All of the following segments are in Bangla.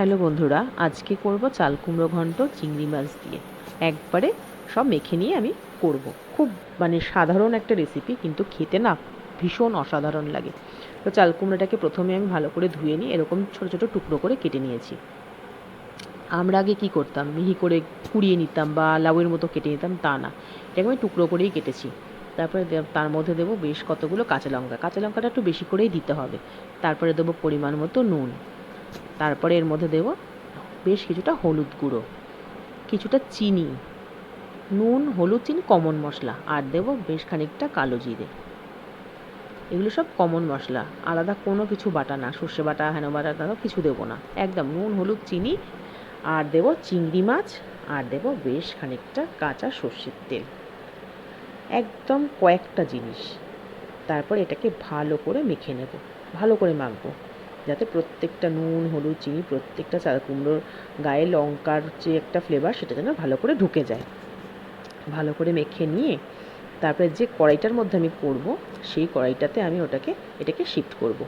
হ্যালো বন্ধুরা, আজকে করব চাল কুমড়ো ঘন্ট চিংড়ি মাছ দিয়ে। একবারে সব মেখে নিয়ে আমি করব। খুব মানে সাধারণ একটা রেসিপি কিন্তু খেতে না ভীষণ অসাধারণ লাগে। তো চাল কুমড়োটাকে প্রথমে আমি ভালো করে ধুয়ে নিয়ে এরকম ছোটো ছোটো টুকরো করে কেটে নিয়েছি। আমরা আগে কি করতাম? মিহি করে কুড়িয়ে নিতাম বা লাউয়ের মতো কেটে নিতাম, তা না। এটাকে আমি টুকরো করেই কেটেছি। তারপরে তার মধ্যে দেবো বেশ কতগুলো কাঁচা লঙ্কা। কাঁচা লঙ্কাটা একটু বেশি করেই দিতে হবে। তারপরে দেবো পরিমাণ মতো নুন। তারপরে এর মধ্যে দেব বেশ কিছুটা হলুদ গুঁড়ো, কিছুটা চিনি, নুন, হলুদ চিনি কমন মশলা, আর দেব বেশ খানিকটা কালো জিরে। এগুলো সব কমন মশলা, আলাদা কোনো কিছু বাটা না, সর্ষে বাটা, হেন বাটা টাটা কিছু দেবো না। একদম নুন, হলুদ, চিনি, আর দেব চিংড়ি মাছ, আর দেব বেশ খানিকটা কাঁচা সর্ষের তেল। একদম কয়েকটা জিনিস, তারপর এটাকে ভালো করে মেখে নেব, ভালো করে মাখবো। যাতে প্রত্যেকটা নুন, হলুদ, চিনি, প্রত্যেকটা চাল কুমড়োর গায়ে লঙ্কার যে একটা ফ্লেভার সেটা যেন ভালো করে ঢুকে যায়। ভালো করে মেখে নিয়ে তারপরে যে কড়াইটার মধ্যে আমি করব, সেই কড়াইটাতে আমি ওটাকে, এটাকে শিফট করব।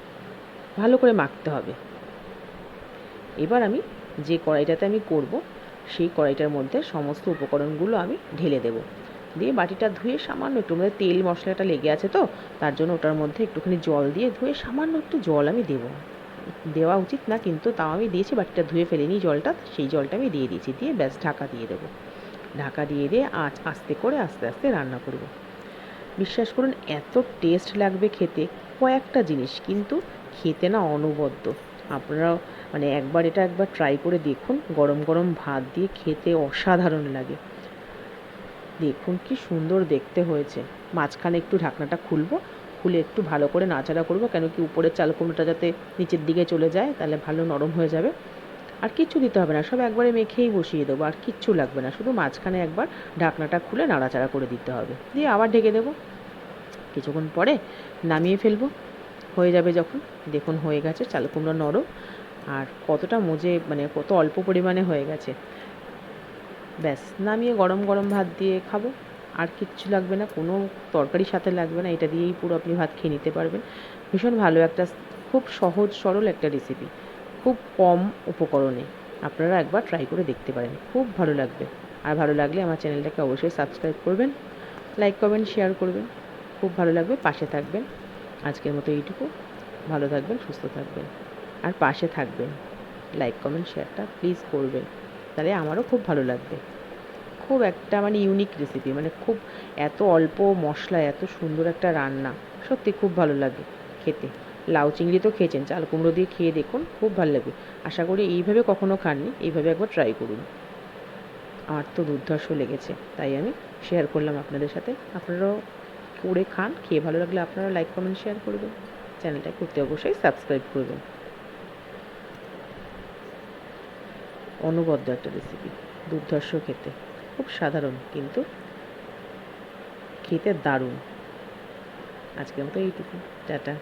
ভালো করে মাখতে হবে। এবার আমি যে কড়াইটাতে আমি করব, সেই কড়াইটার মধ্যে সমস্ত উপকরণগুলো আমি ঢেলে দেব। দিয়ে বাটিটা ধুয়ে সামান্য একটু মধ্যে তেল মশলাটা লেগে আছে তো, তার জন্য ওটার মধ্যে একটুখানি জল দিয়ে ধুয়ে সামান্য একটু জল আমি দেবো। দেওয়া উচিত না, কিন্তু তাও আমি দিয়েছি, বাটিটা ধুয়ে ফেলিনি জলটা, সেই জলটা আমি দিয়ে দিয়েছি, দিয়ে ব্যাস ঢাকা দিয়ে দেবো। ঢাকা দিয়ে দিয়ে আঁচ আস্তে করে আস্তে আস্তে রান্না করব। বিশ্বাস করুন, এত টেস্ট লাগবে খেতে, কয়েকটা জিনিস, কিন্তু খেতে না অনবদ্য। আপনারাও মানে একবার এটা একবার ট্রাই করে দেখুন, গরম গরম ভাত দিয়ে খেতে অসাধারণ লাগে। দেখুন কি সুন্দর দেখতে হয়েছে। মাঝখানে একটু ঢাকনাটা খুলবো খুলে একটু ভালো করে নাচাড়া করব। কেন কি উপরের চাল কুমড়োটা যাতে নিচের দিকে চলে যায়, তাহলে ভালো নরম হয়ে যাবে। আর কিচ্ছু দিতে হবে না, সব একবারে মেখেই বসিয়ে দেবো, আর কিচ্ছু লাগবে না। শুধু মাঝখানে একবার ঢাকনাটা খুলে নাড়াচাড়া করে দিতে হবে। দিয়ে আবার ঢেকে দেবো। কিছুক্ষণ পরে নামিয়ে ফেলব। হয়ে যাবে যখন, দেখুন হয়ে গেছে চাল কুমড়ো নরম। আর কতটা মজে মানে কত অল্প পরিমাণে হয়ে গেছে। ব্যাস, নামিয়ে গরম গরম ভাত দিয়ে খাব। আর কিচ্ছু লাগবে না, কোনো তরকারির সাথে লাগবে না, এটা দিয়েই পুরো আপনি ভাত খেয়ে নিতে পারবেন। ভীষণ ভালো, একটা খুব সহজ, সরল একটা রেসিপি খুব কম উপকরণে। আপনারা একবার ট্রাই করে দেখতে পারেন, খুব ভালো লাগবে। আর ভালো লাগলে আমার চ্যানেলটাকে অবশ্যই সাবস্ক্রাইব করবেন লাইক করবেন শেয়ার করবেন। খুব ভালো লাগবে, পাশে থাকবেন। আজকের মতো এইটুকু। ভালো থাকবেন, সুস্থ থাকবেন। আর পাশে থাকবেন লাইক কমেন্ট শেয়ারটা প্লিজ করবেন। তাহলে আমারও খুব ভালো লাগবে। খুব একটা মানে ইউনিক রেসিপি মানে খুব এত অল্প মশলা, এত সুন্দর একটা রান্না। সত্যি খুব ভালো লাগে খেতে। লাউ চিংড়ি তো খেয়েছেন, চাল কুমড়ো দিয়ে খেয়ে দেখুন, খুব ভালো লাগবে আশা করি এইভাবে কখনো খাননি, এইভাবে একবার ট্রাই করুন। আমার তো দুর্ধর্ষ লেগেছে, তাই আমি শেয়ার করলাম আপনাদের সাথে। আপনারাও করে খান, খেয়ে ভালো লাগলে আপনারা লাইক কমেন্ট শেয়ার করবেন। চ্যানেলটা করতে অবশ্যই সাবস্ক্রাইব করবেন। অনবদ্য একটা রেসিপি দুর্ধর্ষ খেতে। খুব সাধারণ কিন্তু খেতে দারুণ। আজকের মতো এইটুকু। টাটা।